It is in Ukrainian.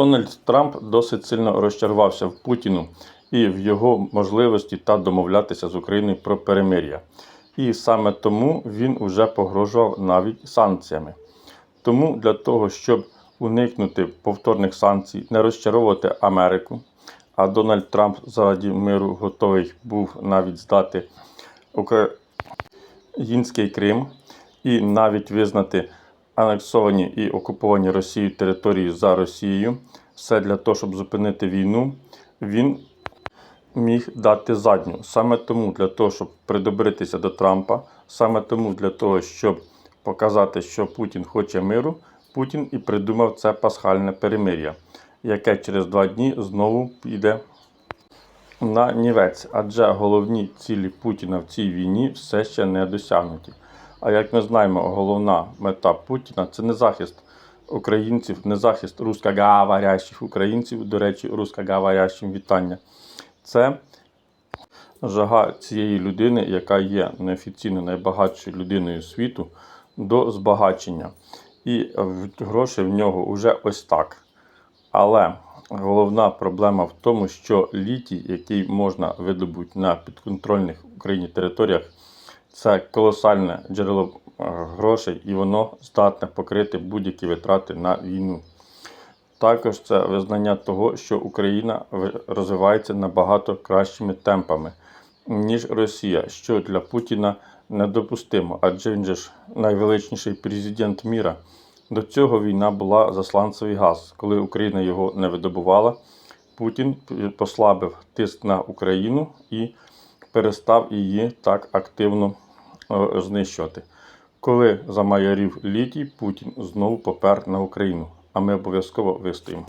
Дональд Трамп досить сильно розчарувався в Путіну і в його можливості та домовлятися з Україною про перемир'я. І саме тому він уже погрожував навіть санкціями. Тому для того, щоб уникнути повторних санкцій, не розчаровувати Америку, а Дональд Трамп заради миру готовий був навіть здати Український Крим і навіть визнати анексовані і окуповані Росією території за Росією. Все для того, щоб зупинити війну, він міг дати задню. Саме тому для того, щоб придобритися до Трампа, саме тому для того, щоб показати, що Путін хоче миру, Путін і придумав це пасхальне перемир'я, яке через два дні знову піде на нівець, адже головні цілі Путіна в цій війні все ще не досягнуті. А як ми знаємо, головна мета Путіна це не захист українців, не захист русскоговорящих українців. До речі, русскоговорящим вітання. Це жага цієї людини, яка є неофіційно найбагатшою людиною світу, до збагачення. І гроші в нього вже ось так. Але головна проблема в тому, що літій, який можна видобути на підконтрольних Україні територіях, це колосальне джерело е, грошей, і воно здатне покрити будь-які витрати на війну. Також це визнання того, що Україна розвивається набагато кращими темпами, ніж Росія, що для Путіна недопустимо, адже він же ж найвеличніший президент міра. До цього війна була за сланцевий газ. Коли Україна його не видобувала, Путін послабив тиск на Україну і перестав її так активно е, знищувати. Коли замаярів літій, Путін знову попер на Україну, а ми обов'язково вистоїмо.